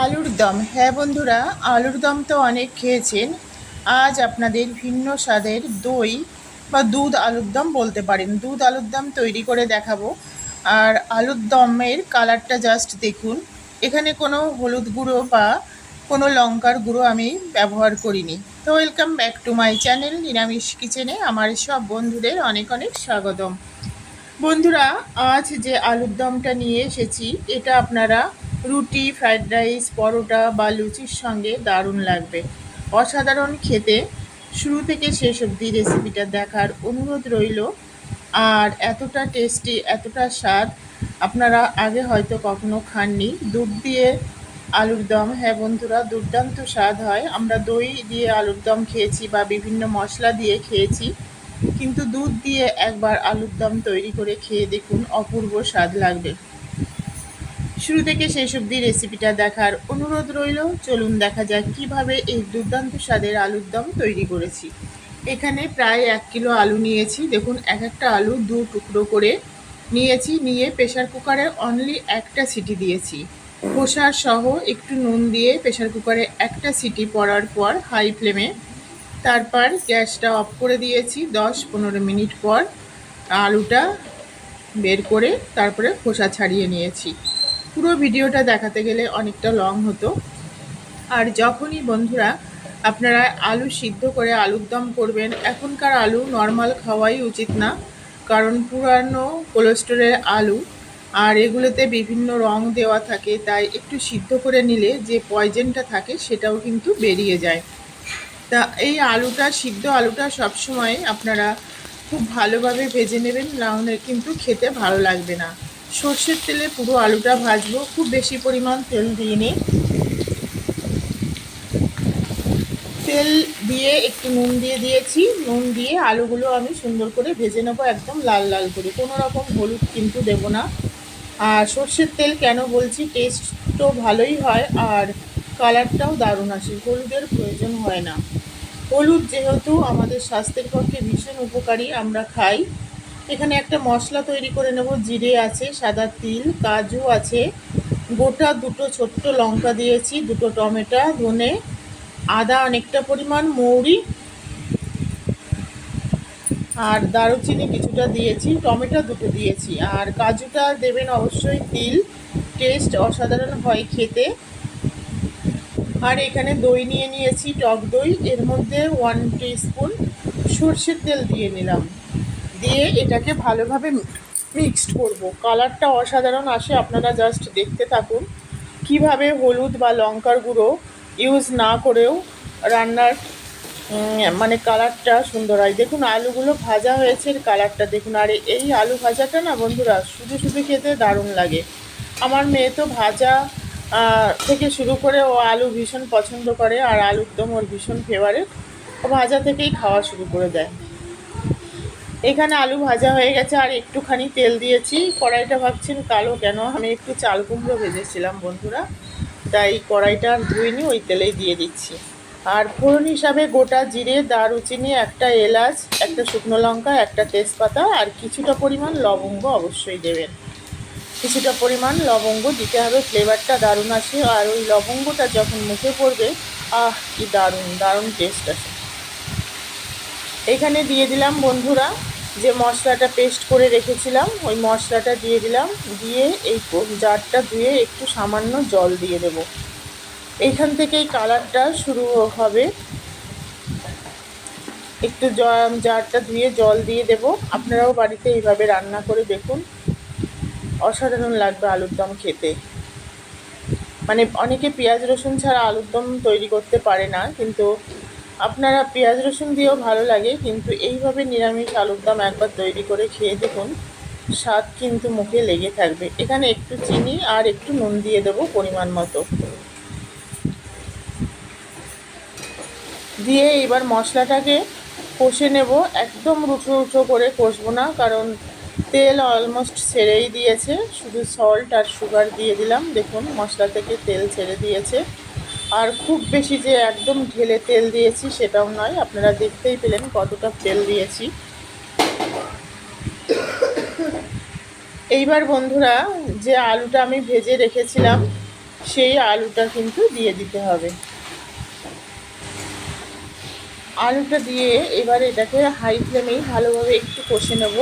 আলুর দম। হ্যাঁ বন্ধুরা, আলুর দম তো অনেক খেয়েছেন। আজ আপনাদের ভিন্ন স্বাদের দই বা দুধ আলুর দম বলতে পারেন। দুধ আলুর দম তৈরি করে দেখাবো। আর আলুর দমের কালারটা জাস্ট দেখুন। এখানে কোনো হলুদ গুঁড়ো বা কোনো লঙ্কার গুঁড়ো আমি ব্যবহার করিনি। তো welcome back to my channel, নিরামিষ কিচেনে। আমার সব বন্ধুদের অনেক অনেক স্বাগতম। বন্ধুরা, আজ যে আলুর দমটা নিয়ে এসেছি, এটা আপনারা রুটি, ফ্রাইড রাইস, পরোটা বা লুচির সঙ্গে দারুণ লাগবে। অসাধারণ খেতে। শুরু থেকে শেষ অবধি রেসিপিটা দেখার অনুরোধ রইল। আর এতটা টেস্টি, এতটা স্বাদ আপনারা আগে হয়তো কখনো খাননি। দুধ দিয়ে আলুর দম। হ্যাঁ বন্ধুরা, দুর্দান্ত স্বাদ হয়। আমরা দই দিয়ে আলুর দম খেয়েছি বা বিভিন্ন মশলা দিয়ে খেয়েছি। কিন্তু দুধ দিয়ে একবার আলুর দম তৈরি করে খেয়ে দেখুন, অপূর্ব স্বাদ লাগবে। শুরু থেকে শেষ অবধি রেসিপিটা দেখার অনুরোধ রইল। চলুন দেখা যাক কীভাবে এই দুর্দান্ত স্বাদের আলুর দম তৈরি করেছি। এখানে প্রায় এক কিলো আলু নিয়েছি। দেখুন, এক একটা আলু দু টুকরো করে নিয়েছি। নিয়ে প্রেশার কুকারে অনলি একটা সিটি দিয়েছি। খোসা সহ একটু নুন দিয়ে প্রেশার কুকারে একটা সিটি পড়ার পর হাই ফ্লেমে তারপর গ্যাসটা অফ করে দিয়েছি দশ পনেরো মিনিট পর। আলুটা বের করে তারপরে খোসা ছাড়িয়ে নিয়েছি। পুরো ভিডিওটা দেখাতে গেলে অনেকটা লং হতো। আর যখনই বন্ধুরা আপনারা আলু সিদ্ধ করে আলুর দম করবেন, এখনকার আলু নর্মাল খাওয়াই উচিত না। কারণ পুরানো কোলেস্টোরের আলু আর এগুলোতে বিভিন্ন রং দেওয়া থাকে, তাই একটু সিদ্ধ করে নিলে যে পয়জেনটা থাকে সেটাও কিন্তু বেরিয়ে যায়। তা এই আলুটা, সিদ্ধ আলুটা সবসময় আপনারা খুব ভালোভাবে ভেজে নেবেন নাহলে কিন্তু খেতে ভালো লাগবে না। সর্ষের তেলে পুরো আলুটা ভাজবো। খুব বেশি পরিমাণ তেল দিয়ে নিই তেল দিয়ে একটু নুন দিয়ে দিয়েছি। নুন দিয়ে আলুগুলো আমি সুন্দর করে ভেজে নেব একদম লাল লাল করে। কোনো রকম হলুদ কিন্তু দেব না। আর সর্ষের তেল কেন বলছি? টেস্ট তো ভালোই হয় আর কালারটাও দারুণ আসে। হলুদের প্রয়োজন হয় না। হলুদ যেহেতু আমাদের স্বাস্থ্যের পক্ষে ভীষণ উপকারী, আমরা খাই। এখানে একটা মশলা তৈরি করে নেব, জিরে আছে, সাদা তিল, কাজু আছে, গোটা দুটো ছোট্ট লঙ্কা দিয়েছি, দুটো টমেটো, ধনে, আদা অনেকটা পরিমাণ, মৌরি আর দারুচিনি কিছুটা দিয়েছি, টমেটো দুটো দিয়েছি। আর কাজুটা দেবেন অবশ্যই তিল, টেস্ট অসাধারণ হয় খেতে। আর এখানে দই নিয়ে নিয়েছি, টক দই, এর মধ্যে ওয়ান স্পুন সর্ষের তেল দিয়ে নিলাম। দিয়ে এটাকে ভালোভাবে মিক্সড করব। কালারটা অসাধারণ আসে, আপনারা জাস্ট দেখতে থাকুন। কীভাবে হলুদ বা লঙ্কার গুঁড়ো ইউজ না করেও রান্নার মানে কালারটা সুন্দর হয়। দেখুন, আলুগুলো ভাজা হয়েছে কালারটা দেখুন। আর, এই আলু ভাজাটা না বন্ধুরা, শুধু শুধু খেতে দারুণ লাগে। আমার মেয়ে তো ভাজা থেকে শুরু করে ও আলু ভীষণ পছন্দ করে, আর আলুর দম ওর ভীষণ ফেভারেট ও ভাজা থেকেই খাওয়া শুরু করে দেয়। এখানে আলু ভাজা হয়ে গেছে, আর একটুখানি তেল দিয়েছি। কড়াইটা ভাবছেন কালো কেন? আমি একটু চাল কুমড়ো ভেজেছিলাম, বন্ধুরা। তাই কড়াইটা আর ধুইনি, ওই তেলেই দিয়ে দিচ্ছি। আর ফোড়ন হিসাবে গোটা জিরে, দারুচিনি, একটা এলাচ, একটা শুকনো লঙ্কা, একটা তেজপাতা, আর কিছুটা পরিমাণ লবঙ্গ অবশ্যই দেবেন। কিছুটা পরিমাণ লবঙ্গ দিতে হবে, ফ্লেভারটা দারুণ আসে। আর ওই লবঙ্গটা যখন মুখে পড়বে, আহ, কি দারুণ দারুণ টেস্ট আসে। এখানে দিয়ে দিলাম, বন্ধুরা যে মশলাটা পেস্ট করে রেখেছিলাম, ওই মশলাটা দিয়ে দিলাম, দিয়ে এই জারটা ধুয়ে একটু সামান্য জল দিয়ে দেব। এইখান থেকেই কালারটা শুরু হবে। একটু জারটা ধুয়ে জল দিয়ে দেব। আপনারাও বাড়িতে এইভাবে রান্না করে দেখুন। অসাধারণ লাগবে আলুর দম খেতে। মানে অনেকে পেঁয়াজ রসুন ছাড়া আলুর দম তৈরি করতে পারে না, কিন্তু আপনারা পেঁয়াজ রসুন দিয়েও ভালো লাগে, কিন্তু এইভাবে নিরামিষ আলুর দম একবার তৈরি করে খেয়ে দেখুন, স্বাদ কিন্তু মুখে লেগে থাকবে। এখানে একটু চিনি আর একটু নুন দিয়ে দেবো পরিমাণ মতো। দিয়ে এবার মশলাটাকে কষে নেব। একদম রুটো রুটো করে কষবো না, কারণ তেল অলমোস্ট ছেড়েই দিয়েছে। শুধু সল্ট আর সুগার দিয়ে দিলাম। দেখুন, মশলা থেকে তেল ছেড়ে দিয়েছে। আর খুব বেশি যে একদম ঢেলে তেল দিয়েছি সেটাও নয়, আপনারা দেখতেই পেলেন কতটা তেল দিয়েছি। এইবার বন্ধুরা, যে আলুটা আমি ভেজে রেখেছিলাম, সেই আলুটা কিন্তু দিয়ে দিতে হবে। আলুটা দিয়ে এবার এটাকে হাই ফ্লেমেই ভালোভাবে একটু কষে নেব।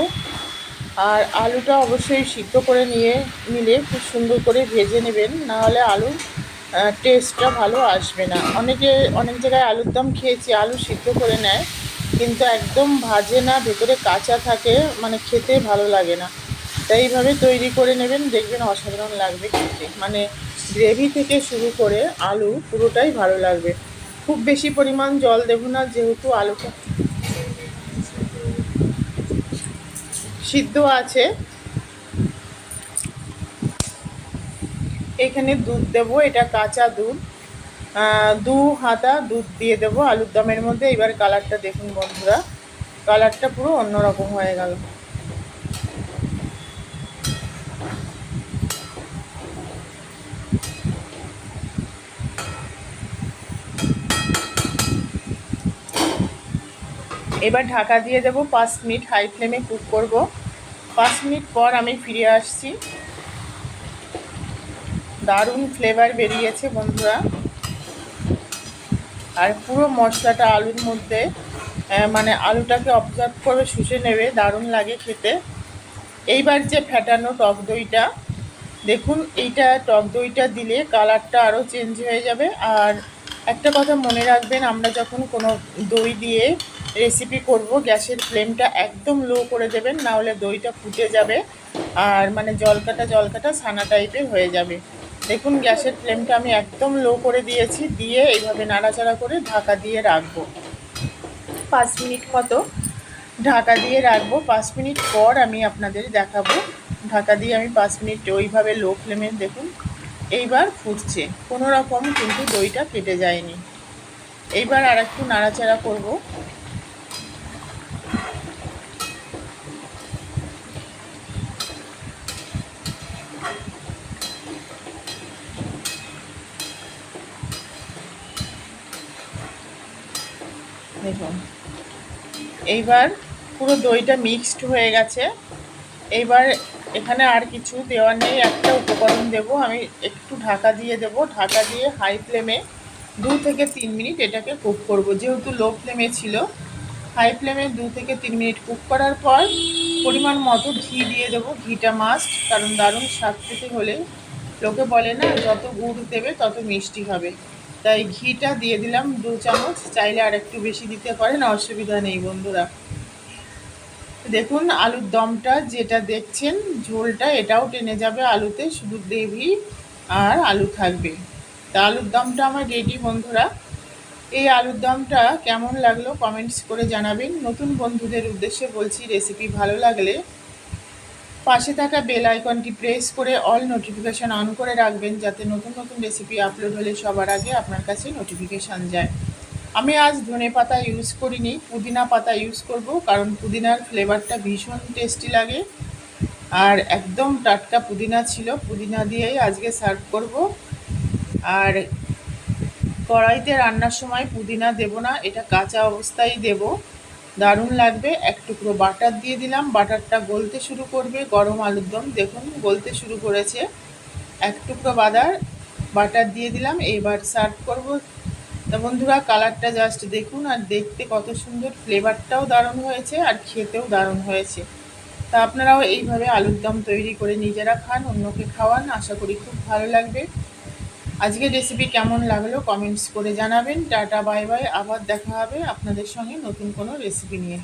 আর আলুটা অবশ্যই সিদ্ধ করে নিয়ে নিলে খুব সুন্দর করে ভেজে নেবেন, নাহলে আলুর টেস্টটা ভালো আসবে না। অনেকে অনেক জায়গায় আলুর দম খেয়েছি, আলু সিদ্ধ করে নেয়, কিন্তু একদম ভাজে না, ভেতরে কাঁচা থাকে মানে খেতে ভালো লাগে না। তাই এইভাবে তৈরি করে নেবেন, দেখবেন অসাধারণ লাগবে খেতে। মানে গ্রেভি থেকে শুরু করে আলু, পুরোটাই ভালো লাগবে। খুব বেশি পরিমাণ জল দেবো না, যেহেতু আলুটা সিদ্ধ আছে। এখানে দুধ দেবো, এটা কাঁচা দুধ। দু হাতা দুধ দিয়ে দেবো আলুর দমের মধ্যে। এবার কালারটা দেখুন বন্ধুরা। কালারটা পুরো অন্যরকম হয়ে গেল। এবার ঢাকা দিয়ে দেবো পাঁচ মিনিট হাই ফ্লেমে কুক করব। পাঁচ মিনিট পর আমি ফিরে আসছি। দারুণ ফ্লেভার বেরিয়েছে বন্ধুরা। আর পুরো মশলাটা আলুর মধ্যে মানে আলুটাকে অবজার্ভ করে শুষে নেবে, দারুণ লাগে খেতে। এইবার যে ফ্যাটানো টক দইটা, দেখুন এইটা টক দইটা দিলে কালারটা আরও চেঞ্জ হয়ে যাবে। আর একটা কথা মনে রাখবেন, আমরা যখন কোনো দই দিয়ে রেসিপি করব, গ্যাসের ফ্লেমটা একদম লো করে দেবেন নাহলে দইটা ফুটে যাবে। আর মানে জলকাটা জলকাটা ছানা টাইপের হয়ে যাবে। দেখুন, গ্যাসের ফ্লেমটা আমি একদম লো করে দিয়েছি, দিয়ে এইভাবে নাড়াচাড়া করে ঢাকা দিয়ে রাখব। পাঁচ মিনিট মতো ঢাকা দিয়ে রাখব। পাঁচ মিনিট পর আমি আপনাদের দেখাবো। ঢাকা দিয়ে আমি পাঁচ মিনিট ওইভাবে লো ফ্লেমে দেখুন, এইবার ফুটছে। কোনো রকম কিন্তু দইটা কেটে যায়নি। এইবার আর একটু নাড়াচাড়া করব। দেখুন। এইবার পুরো দইটা মিক্সড হয়ে গেছে। এইবার এখানে আর কিছু দেওয়ার নেই, একটা উপকরণ দেব আমি, একটু ঢাকা দিয়ে দেব। ঢাকা দিয়ে হাই ফ্লেমে দু থেকে তিন মিনিট এটাকে কুক করব। যেহেতু লো ফ্লেমে ছিল হাই ফ্লেমে দু থেকে তিন মিনিট কুক করার পর পরিমাণ মতো ঘি দিয়ে দেবো। ঘিটা মাস্ট কারণ দারুণ স্বাদ খেতে হলে। লোকে বলে না, যত গুড় দেবে তত মিষ্টি হবে। তাই ঘিটা দিয়ে দিলাম দু চামচ। চাইলে আর একটু বেশি দিতে পারেন, অসুবিধা নেই বন্ধুরা। দেখুন, আলুর দমটা যেটা দেখছেন, ঝোলটা এটাও টেনে যাবে আলুতে, শুধু গ্রেভি আর আলু থাকবে। তা আলুর দমটা আমার রেডি বন্ধুরা। এই আলুর দমটা কেমন লাগল কমেন্টস করে জানাবেন। নতুন বন্ধুদের উদ্দেশ্যে বলছি রেসিপি ভালো লাগলে পাশে থাকা বেল আইকনটি প্রেস করে অল নোটিফিকেশান অন করে রাখবেন যাতে নতুন নতুন রেসিপি আপলোড হলে সবার আগে আপনার কাছে নোটিফিকেশান যায়। আমি আজ ধনে পাতা ইউজ করিনি, পুদিনা পাতা ইউজ করব কারণ পুদিনার ফ্লেভারটা ভীষণ টেস্টি লাগে। আর একদম টাটকা পুদিনা ছিল, পুদিনা দিয়েই আজকে সার্ভ করব। আর কড়াইতে রান্নার সময় পুদিনা দেব না, এটা কাঁচা অবস্থায় দেব। দারুণ লাগবে। এক টুকরো বাটার দিয়ে দিলাম। বাটারটা গলতে শুরু করবে। গরম আলুর দম, দেখুন, গলতে শুরু করেছে। এক টুকরো বাদার বাটার দিয়ে দিলাম। এইবার সার্ভ করব। তা বন্ধুরা, কালারটা জাস্ট দেখুন আর দেখতে কত সুন্দর। ফ্লেভারটাও দারুণ হয়েছে আর খেতেও দারুণ হয়েছে। তা আপনারাও এইভাবে আলুর দম তৈরি করে নিজেরা খান, অন্যকে খাওয়ান। আশা করি খুব ভালো লাগবে। আজকের রেসিপি কেমন লাগল কমেন্টস করে জানাবেন। টাটা বাই বাই আবার দেখা হবে আপনাদের সঙ্গে নতুন কোনো রেসিপি নিয়ে।